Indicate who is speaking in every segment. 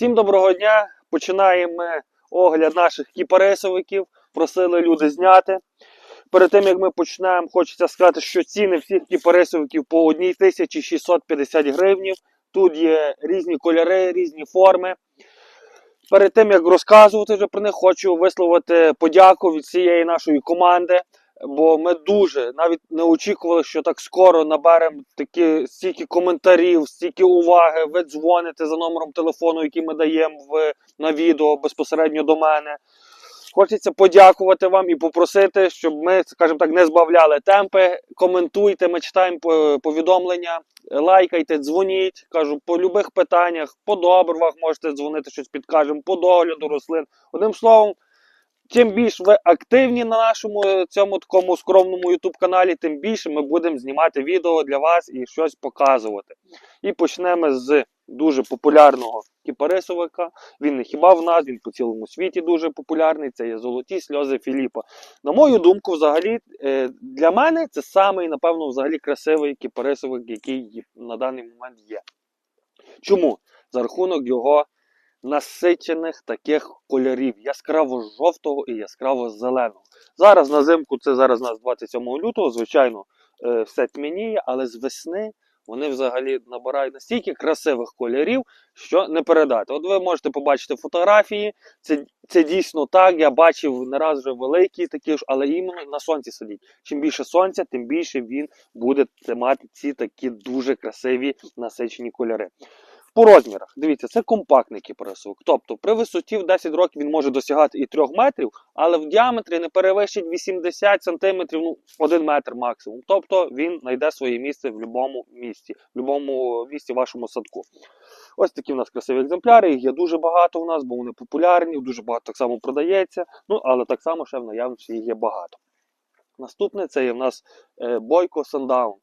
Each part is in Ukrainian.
Speaker 1: Всім доброго дня! Починаємо огляд наших кіпарисовиків. Просили люди зняти. Перед тим як ми почнемо, хочеться сказати, що ціни всіх кіпарисовиків по 1650 гривнів. Тут є різні кольори, різні форми. Перед тим як розказувати вже про них, хочу висловити подяку від всієї нашої команди. Бо ми дуже навіть не очікували, що так скоро наберемо такі стільки коментарів, стільки уваги. Ви дзвоните за номером телефону, який ми даємо в, на відео безпосередньо до мене. Хочеться подякувати вам і попросити, щоб ми, скажімо так, не збавляли темпи. Коментуйте, ми читаємо повідомлення, лайкайте, дзвоніть. Кажу, по любих питаннях, по добривах можете дзвонити, щось підкажемо, по догляду рослин. Одним словом, чим більш ви активні на нашому е, цьому такому скромному YouTube каналі, тим більше ми будемо знімати відео для вас і щось показувати. І почнемо з дуже популярного кіпарисовика. Він не хіба в нас, він по цілому світі дуже популярний. Це є золоті сльози Філіпа. На мою думку, взагалі, е, для мене це самий, напевно, взагалі красивий кіпарисовик, який на даний момент є. Чому? За рахунок його насичених таких кольорів яскраво жовтого і яскраво зеленого. Зараз на зимку, це зараз у нас 27 лютого, звичайно, е, все тьмяніє, але з весни вони взагалі набирають настільки красивих кольорів, що не передати. От ви можете побачити фотографії, це, це дійсно так. Я бачив не раз вже великі такі ж, але іменно на сонці сидіть. Чим більше сонця, тим більше він буде мати ці такі дуже красиві насичені кольори. По розмірах, дивіться, це компактний кіпарисовик. Тобто при висоті в 10 років він може досягати і 3 метрів, але в діаметрі не перевищить 80 сантиметрів, ну 1 метр максимум. Тобто він знайде своє місце в будь-якому місці, в будь-якому місці вашому садку. Ось такі в нас красиві екземпляри. Їх є дуже багато у нас, бо вони популярні, дуже багато так само продається. Ну, але так само ще в наявності їх є багато. Наступне це є в нас е, Бойко Sundown.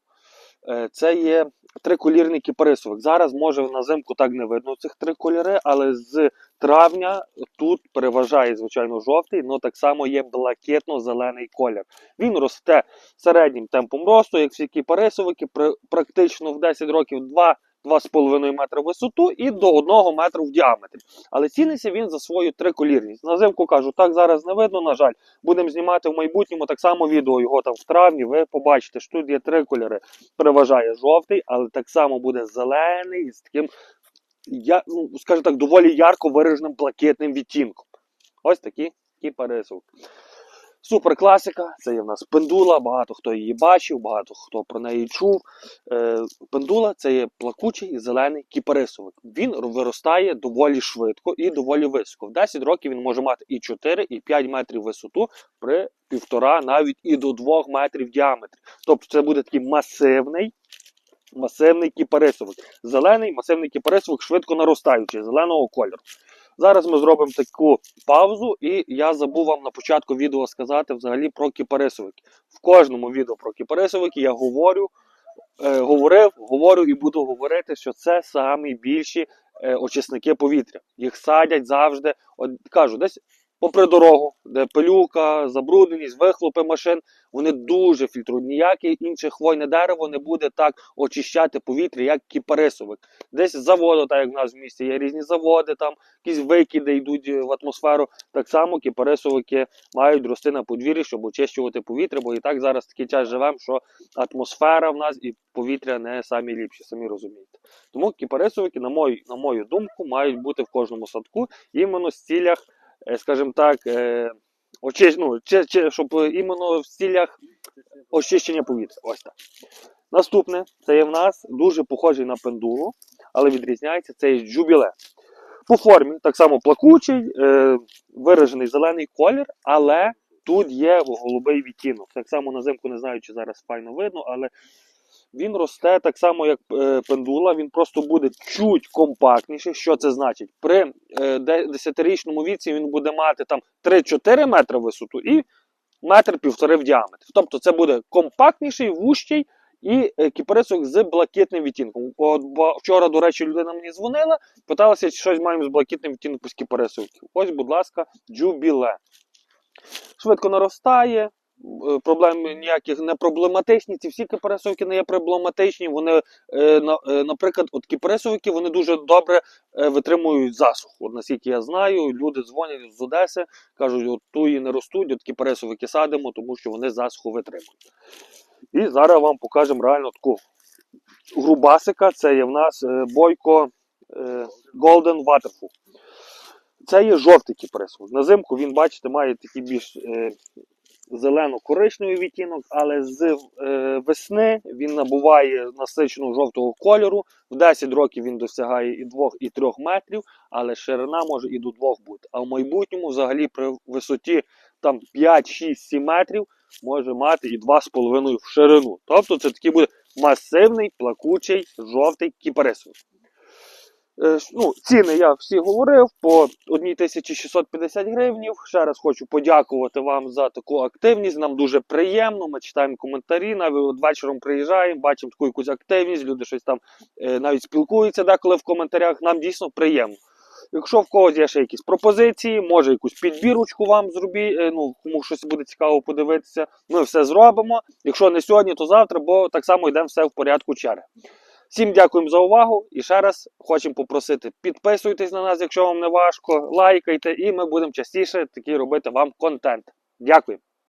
Speaker 1: Е, Це є триколірний кіпарисовик. Зараз може на зимку так не видно цих три кольори, але з травня тут переважає, звичайно, жовтий, але так само є блакитно-зелений колір. Він росте середнім темпом росту, як всі кіпарисовики, практично в 10 років 2 2,5 метра в висоту і до 1 метра в діаметрі. Але ціниться він за свою триколірність. На зимку кажу, так зараз не видно, на жаль. Будемо знімати в майбутньому так само відео його там в травні. Ви побачите, що тут є три кольори. Переважає жовтий, але так само буде зелений з таким, я, ну, скажімо так, доволі ярко вираженим блакитним відтінком. Ось такі кіпарисовки. Супер класика, це є в нас пендула, багато хто її бачив, багато хто про неї чув. Е, пендула це є плакучий зелений кіпарисовик. Він виростає доволі швидко і доволі високо. В 10 років він може мати і 4, і 5 метрів висоту при півтора, навіть і до 2 метрів діаметрі. Тобто це буде такий масивний. Масивний кіпарисовик. Зелений масивний кіпарисовик, швидко наростаючий, зеленого кольору. Зараз ми зробимо таку паузу, і я забув вам на початку відео сказати взагалі про кіпарисовики. В кожному відео про кіпарисовики я говорю, е, говорив, говорю і буду говорити, що це самі більші е, очисники повітря. Їх садять завжди. От кажу, десь попри дорогу, де пилюка, забрудненість, вихлопи машин, вони дуже фільтрують. Ніяке інше хвойне дерево не буде так очищати повітря, як кіпарисовик. Десь з заводу, так як в нас в місті є різні заводи, там якісь викиди йдуть в атмосферу. Так само кіпарисовики мають рости на подвір'ї, щоб очищувати повітря, бо і так зараз такий час живемо, що атмосфера в нас і повітря не самі ліпші, самі розумієте. Тому кіпарисовики, на мою, на мою думку, мають бути в кожному садку іменно в цілях, скажімо так, е, очищ... ну, чи, чи, щоб е, іменно в цілях очищення повітря. Ось так. Наступне, це є в нас дуже похожий на пендулу, але відрізняється це є джубіле. По формі так само плакучий, е, виражений зелений колір, але тут є голубий відтінок. Так само на зимку не знаю, чи зараз файно видно, але він росте так само, як е, пендула, він просто буде чуть компактніший. Що це значить? При е, 10-річному віці він буде мати там 3-4 метри висоту і метр півтори в діаметрі. Тобто це буде компактніший, вущий і е, кіпарисок з блакитним відтінком. От вчора, до речі, людина мені дзвонила, питалася, чи щось маємо з блакитним відтінком з кіпарисовиків. Ось, будь ласка, джубіле. Швидко наростає, е, проблем ніяких не проблематичні. Ці всі кіпарисовики не є проблематичні. Вони, е, е, наприклад, от кіпарисовики вони дуже добре е, витримують засуху. От наскільки я знаю, люди дзвонять з Одеси, кажуть, от туї не ростуть, от кіпарисовики садимо, тому що вони засуху витримують. І зараз вам покажемо реально таку грубасика. Це є в нас е, бойко е, Golden Waterfall. Це є жовтий кіпарисовик. На зимку він, бачите, має такий більш е, зелено-коричневий відтінок, але з е, весни він набуває насиченого жовтого кольору. В 10 років він досягає і 2, і 3 метрів, але ширина може і до 2 бути. А в майбутньому, взагалі, при висоті там 5, 6, 7 метрів може мати і 2,5 в ширину. Тобто це такий буде масивний, плакучий, жовтий кіпарисовик. Е, Ну, ціни я всі говорив по 1650 гривнів. Ще раз хочу подякувати вам за таку активність. Нам дуже приємно. Ми читаємо коментарі. Навіть вечором приїжджаємо, бачимо таку якусь активність. Люди щось там е, навіть спілкуються деколи в коментарях. Нам дійсно приємно. Якщо в когось є ще якісь пропозиції, може якусь підбірочку вам зробіть, е, ну кому щось буде цікаво подивитися. Ми все зробимо. Якщо не сьогодні, то завтра, бо так само йдемо все в порядку черги. Всім дякуємо за увагу і ще раз хочемо попросити підписуйтесь на нас, якщо вам не важко, лайкайте, і ми будемо частіше такий робити вам контент. Дякую.